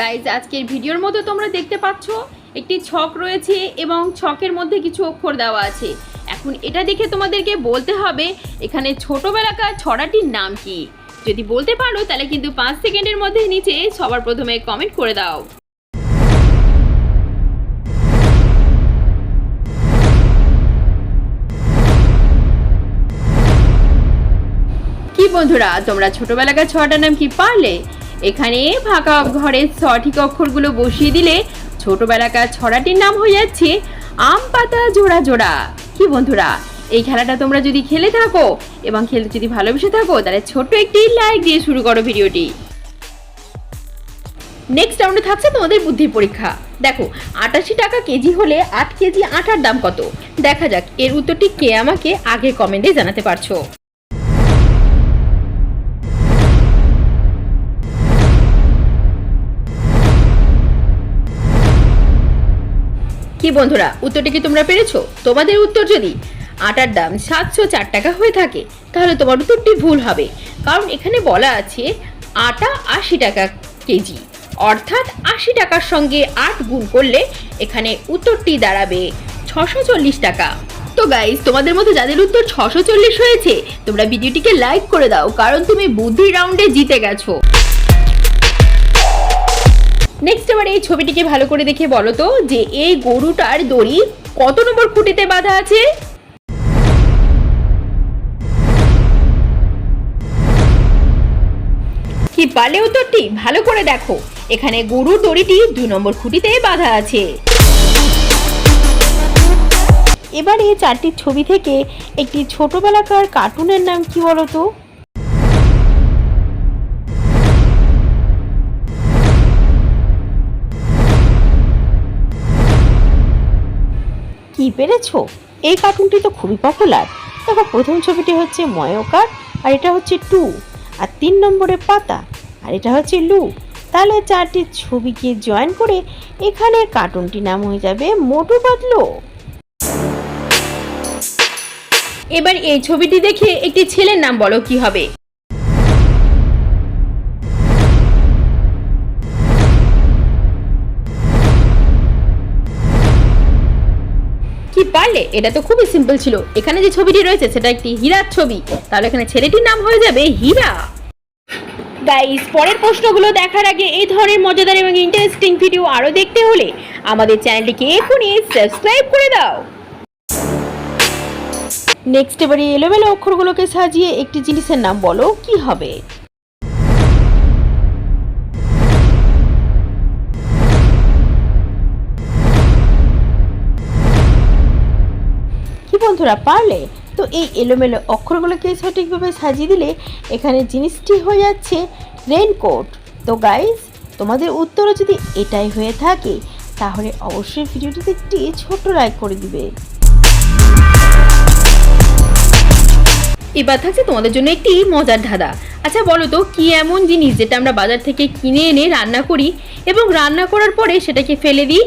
Guys আজকের ভিডিওর মধ্যে তোমরা দেখতে পাচ্ছ, একটি ছক রয়েছে এবং ছকের মধ্যে কিছু অক্ষর দেওয়া আছে। এখন এটা দেখে তোমাদেরকে বলতে হবে, এখানে ছোটবেলাকার ছড়াটির নাম কি? যদি বলতে পারো, তাহলে কিন্তু পাঁচ সেকেন্ডের মধ্যে নিচে সবার প্রথমে কমেন্ট করে দাও। কি বন্ধুরা, তোমরা ছোটবেলাকার ছটার নাম কি পারলে? এখানে ফাঁকা ঘরের সঠিক অক্ষরগুলো বসিয়ে দিলে ছোটবেলাকার ছড়াটির নাম হয়ে যাচ্ছে আম পাতা জোড়া জোড়া। কি বন্ধুরা, এই খেলাটা তোমরা যদি খেলে থাকো এবং খেলতে যদি ভালোবেসে থাকো, তাহলে ছোট্ট একটি লাইক দিয়ে শুরু করো ভিডিওটি। নেক্সট রাউন্ডে থাকছে তোমাদের বুদ্ধি পরীক্ষা। দেখো, আটাশি টাকা কেজি হলে আট কেজি আটার দাম কত? দেখা যাক, এর উত্তরটি কে আমাকে আগে কমেন্টে জানাতে পারছ। কি বন্ধুরা, উত্তরটি কি তোমরা পেরেছ? তোমাদের উত্তর যদি আটার দাম সাতশো চার টাকা হয়ে থাকে, তাহলে তোমার উত্তরটি ভুল হবে। কারণ এখানে বলা আছে আটা আশি টাকা কেজি। অর্থাৎ আশি টাকার সঙ্গে আট গুণ করলে এখানে উত্তরটি দাঁড়াবে ছশো চল্লিশ টাকা। তো গাইজ তোমাদের মধ্যে যাদের উত্তর ছশো চল্লিশ হয়েছে, তোমরা ভিডিওটিকে লাইক করে দাও, কারণ তুমি বুদ্ধি রাউন্ডে জিতে গেছো। এবার এই ছবিটিকে ভালো করে দেখে বলো তো যে এই গরুটার দড়ি কত নম্বর খুঁটিতে বাঁধা আছে? কি পারলে উত্তরটি? ভালো করে দেখো। এখানে গরুর দড়িটি দুই নম্বর খুঁটিতে বাঁধা আছে। এবার এই চারটি ছবি থেকে একটি ছোটবেলাকার কার্টুনের নাম কি বলো কি পেরেছ? এই কার্টুনটি তো খুবই পপুলার দেখো, প্রথম ছবিটি হচ্ছে ময়কার আর এটা হচ্ছে টু, আর তিন নম্বরে পাতা, আর এটা হচ্ছে লু। তাহলে চারটি ছবিকে জয়েন করে এখানে কার্টুনটি নাম হয়ে যাবে মোটু পাতলো। এবার এই ছবিটি দেখে একটি ছেলের নাম বলো, কি হবে? পারলে এটা তো খুবই সিম্পল ছিল। এখানে যে ছবিটি রয়েছে, সেটা একটি হীরার ছবি। তাহলে এখানে ছেলেটির নাম হয়ে যাবে হীরা। গাইস পরের প্রশ্নগুলো দেখার আগে এই ধরনের মজাদার এবং ইন্টারেস্টিং ভিডিও আরও দেখতে হলে আমাদের চ্যানেলটিকে এখনই সাবস্ক্রাইব করে দাও। নেক্সট এবারে এলোমেলো অক্ষরগুলোকে সাজিয়ে একটি জিনিসের নাম বলো, কি হবে? বন্ধুরা পারলে তো এই এলোমেলো অক্ষরগুলোকে সঠিকভাবে সাজিয়ে দিলে এখানে জিনিসটি হয়ে যাচ্ছে রেনকোট তো গাইজ তোমাদের উত্তরও যদি এটাই হয়ে থাকে, তাহলে অবশ্যই ভিডিওটিতে একটি ছোট্ট লাইক করে দিবে। এবার থাকছে তোমাদের জন্য একটি মজার ধাঁধা। আচ্ছা বলো তো, কি এমন জিনিস যেটা আমরা বাজার থেকে কিনে এনে রান্না করি এবং রান্না করার পরে সেটাকে ফেলে দিই?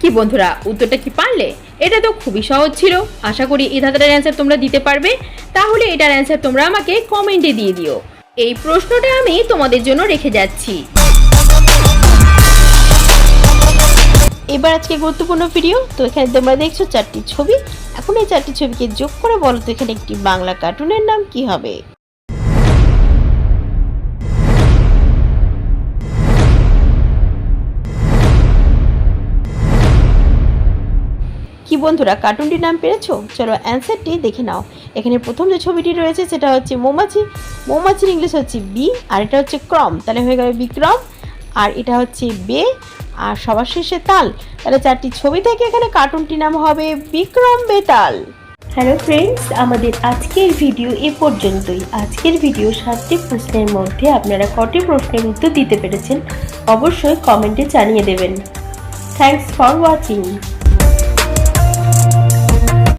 কি বন্ধুরা, উত্তরটা কি পারলে? এটা তো খুবই সহজ ছিল। আশা করি এই ধাঁধাটার অ্যান্সার তোমরা দিতে পারবে। তাহলে এটার অ্যান্সার তোমরা আমাকে কমেন্টে দিয়ে দিও। এই প্রশ্নটা আমি তোমাদের জন্য রেখে যাচ্ছি। এবার আজকে গুরুত্বপূর্ণ ভিডিও তো এখানে তোমরা দেখছ চারটি ছবি। এখন এই চারটি ছবিকে যোগ করে বলো তো এখানে একটি বাংলা কার্টুনের নাম কি হবে? বন্ধুরা কার্টুনটির নাম পেরেছ? চলো অ্যান্সারটি দেখে নাও। এখানে প্রথম যে ছবিটি রয়েছে, সেটা হচ্ছে মৌমাছি। মৌমাছির ইংলিশ হচ্ছে বি আর এটা হচ্ছে ক্রম তাহলে হয়ে গেল বিক্রম আর এটা হচ্ছে বে আর সবার শেষে তাল। তাহলে চারটি ছবি থেকে এখানে কার্টুনটির নাম হবে বিক্রম বেতাল হ্যালো ফ্রেন্ডস আমাদের আজকের ভিডিও এ পর্যন্তই। আজকের ভিডিও সাতটি প্রশ্নের মধ্যে আপনারা কটি প্রশ্নের উত্তর দিতে পেরেছেন, অবশ্যই কমেন্টে জানিয়ে দেবেন। Thanks for watching